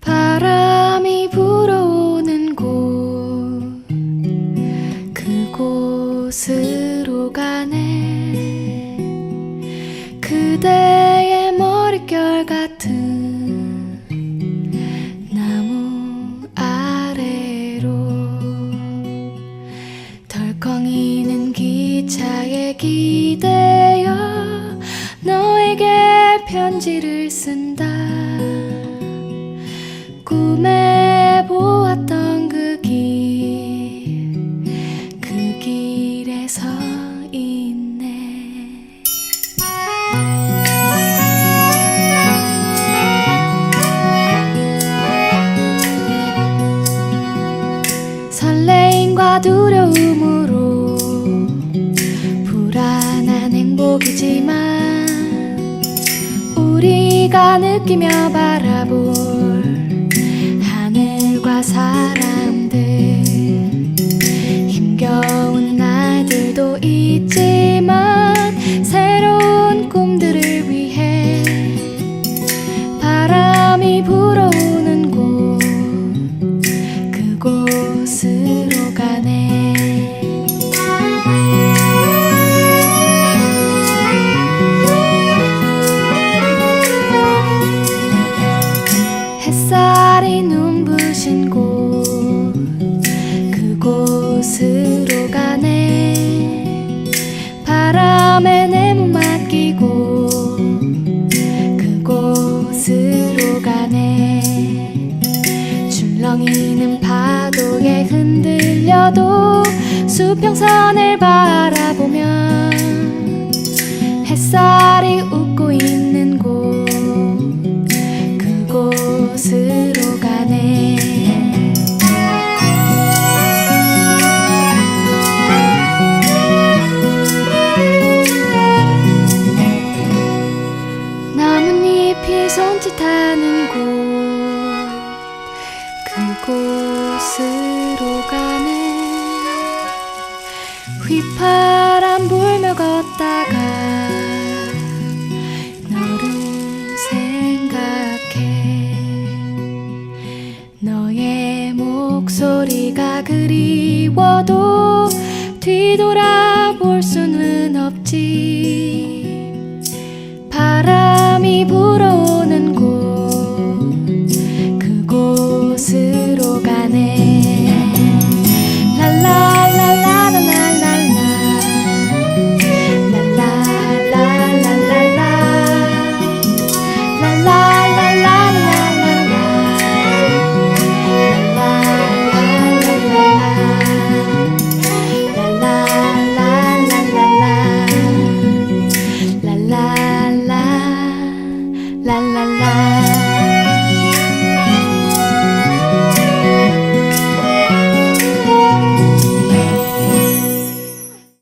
바람이 불어오는 곳 그곳으로 가네. 그대의 머릿결 같은 나무 아래로 덜컹이는 기차에 너에게 편지를 쓴다 꿈에 보았던 그 길, 그 길에 서 있네. 설레임과 두려움으로 불안한 행복이지만 우리가 느끼며 바라볼 하늘과 사람들. 힘겨운 날들도 있지만 새로운 꿈들을 위해 바람이 불어오는 곳 그곳으로 가네 줄렁이는 파도에 흔들려도 수평선을 바라보면 햇살이 웃고 있는 곳 그곳으로 가네. 나뭇잎이 손짓하는 곳그 곳으로 가네. 휘파람 불며 걷다가 너를 생각해. 너의 목소리가 그리워도 뒤돌아볼 수는 없지. 바람이 불어